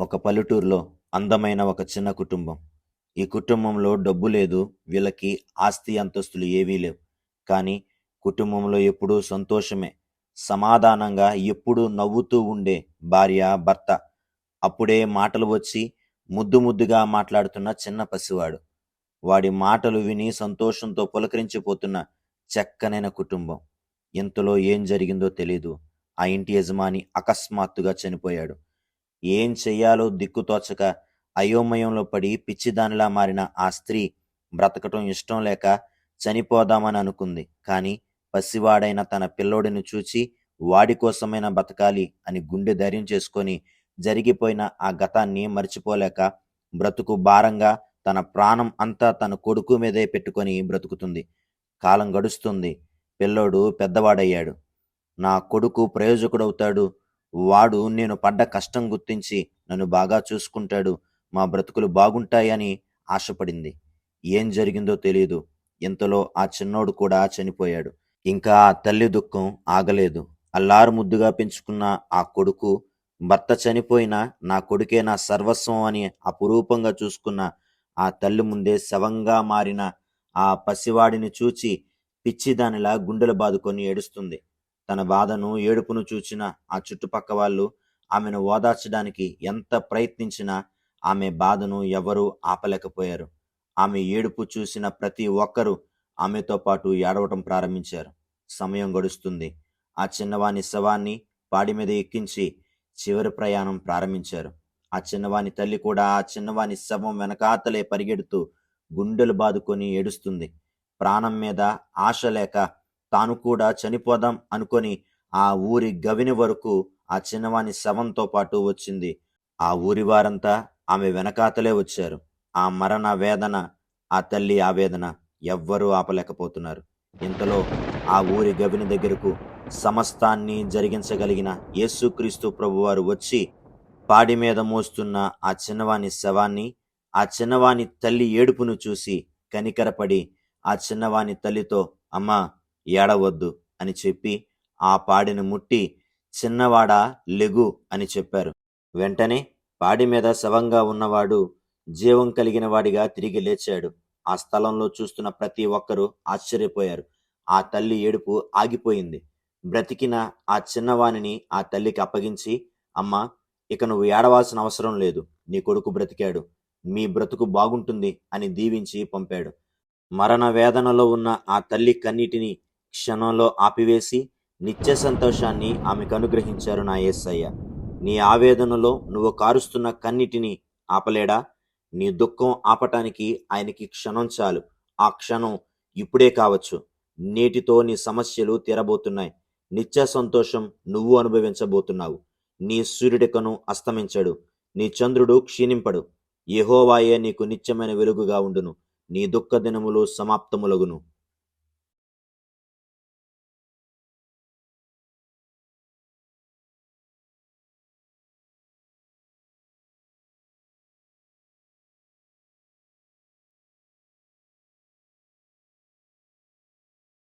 ఒక పల్లెటూరులో అందమైన ఒక చిన్న కుటుంబం. ఈ కుటుంబంలో డబ్బు లేదు వీళ్ళకి ఆస్తి అంతస్తులు ఏవీ లేవు. కానీ కుటుంబంలో ఎప్పుడూ సంతోషమే. సమాధానంగా ఎప్పుడూ నవ్వుతూ ఉండే భార్య భర్త అప్పుడే మాటలు వచ్చి ముద్దు ముద్దుగా మాట్లాడుతున్న చిన్న పసివాడు. వాడి మాటలు విని సంతోషంతో పులకరించిపోతున్న చక్కనైన కుటుంబం. ఇంతలో ఏం జరిగిందో తెలీదు. ఆ ఇంటి యజమాని అకస్మాత్తుగా చనిపోయాడు. ఏం చెయ్యాలో దిక్కుతోచక అయోమయంలో పడి పిచ్చిదానిలా మారిన ఆ స్త్రీ బ్రతకటం ఇష్టం లేక చనిపోదామని అనుకుంది. కానీ పసివాడైన తన పిల్లోడిని చూచి వాడి కోసమైనా బతకాలి అని గుండె ధైర్యం చేసుకొని జరిగిపోయిన ఆ గతాన్ని మర్చిపోలేక బ్రతుకు భారంగా తన ప్రాణం అంతా తన కొడుకు మీదే పెట్టుకొని బ్రతుకుతుంది. కాలం గడుస్తుంది. పిల్లోడు పెద్దవాడయ్యాడు. నా కొడుకు ప్రయోజకుడవుతాడు. వాడు నేను పడ్డ కష్టం గుర్తించి నన్ను బాగా చూసుకుంటాడు. మా బ్రతుకులు బాగుంటాయని ఆశపడింది. ఏం జరిగిందో తెలియదు ఇంతలో ఆ చిన్నోడు కూడా చనిపోయాడు. ఇంకా ఆ తల్లి దుఃఖం ఆగలేదు. అల్లారు ముద్దుగా పెంచుకున్న ఆ కొడుకు భర్త చనిపోయినా నా కొడుకే నా సర్వస్వం అని అపురూపంగా చూసుకున్న ఆ తల్లి ముందే శవంగా మారిన ఆ పసివాడిని చూచి పిచ్చిదానిలా గుండెలు బాదుకొని ఏడుస్తుంది. తన బాధను ఏడుపును చూచిన ఆ చుట్టుపక్క వాళ్ళు ఆమెను ఓదార్చడానికి ఎంత ప్రయత్నించినా ఆమె బాధను ఎవరూ ఆపలేకపోయారు. ఆమె ఏడుపు చూసిన ప్రతి ఒక్కరూ ఆమెతో పాటు ఏడవటం ప్రారంభించారు. సమయం గడుస్తుంది. ఆ చిన్నవాని శవాన్ని పాడి మీద ఎక్కించి చివరి ప్రయాణం ప్రారంభించారు. ఆ చిన్నవాని తల్లి కూడా ఆ చిన్నవాని శవం వెనకాతలే పరిగెడుతూ గుండెలు బాదుకొని ఏడుస్తుంది. ప్రాణం మీద ఆశ లేక తాను కూడా చనిపోదాం అనుకొని ఆ ఊరి గవిని వరకు ఆ చిన్నవాని శవంతో పాటు వచ్చింది. ఆ ఊరి వారంతా ఆమె వెనకాతలే వచ్చారు. ఆ మరణ వేదన ఆ తల్లి ఆవేదన ఎవ్వరూ ఆపలేకపోతున్నారు. ఇంతలో ఆ ఊరి గవిని దగ్గరకు సమస్తాన్ని జరిగించగలిగిన యేసుక్రీస్తు ప్రభువారు వచ్చి పాడి మీద మోస్తున్న ఆ చిన్నవాని శవాన్ని ఆ చిన్నవాని తల్లి ఏడుపును చూసి కనికరపడి ఆ చిన్నవాని తల్లితో అమ్మా ఏడవద్దు అని చెప్పి ఆ పాడిని ముట్టి చిన్నవాడా లెగు అని చెప్పారు. వెంటనే పాడి మీద శవంగా ఉన్నవాడు జీవం కలిగిన వాడిగా తిరిగి లేచాడు. ఆ స్థలంలో చూస్తున్న ప్రతి ఒక్కరూ ఆశ్చర్యపోయారు. ఆ తల్లి ఏడుపు ఆగిపోయింది. బ్రతికిన ఆ చిన్నవానిని ఆ తల్లికి అప్పగించి అమ్మా ఇక నువ్వు ఏడవాల్సిన అవసరం లేదు. నీ కొడుకు బ్రతికాడు. మీ బ్రతుకు బాగుంటుంది అని దీవించి పంపాడు. మరణ వేదనలో ఉన్న ఆ తల్లి కన్నీటిని క్షణంలో ఆపివేసి నిత్య సంతోషాన్ని ఆమెకు అనుగ్రహించారు నా యేసయ్య నీ ఆవేదనలో నువ్వు కారుస్తున్న కన్నిటిని ఆపలేడా? నీ దుఃఖం ఆపటానికి ఆయనకి క్షణం చాలు. ఆ క్షణం ఇప్పుడే కావచ్చు. నేటితో నీ సమస్యలు తీరబోతున్నాయి. నిత్య సంతోషం నువ్వు అనుభవించబోతున్నావు. నీ సూర్యుడికను అస్తమించడు. నీ చంద్రుడు క్షీణింపడు. యెహోవాయే నీకు నిత్యమైన వెలుగుగా ఉండును. నీ దుఃఖ దినములు సమాప్తములగును.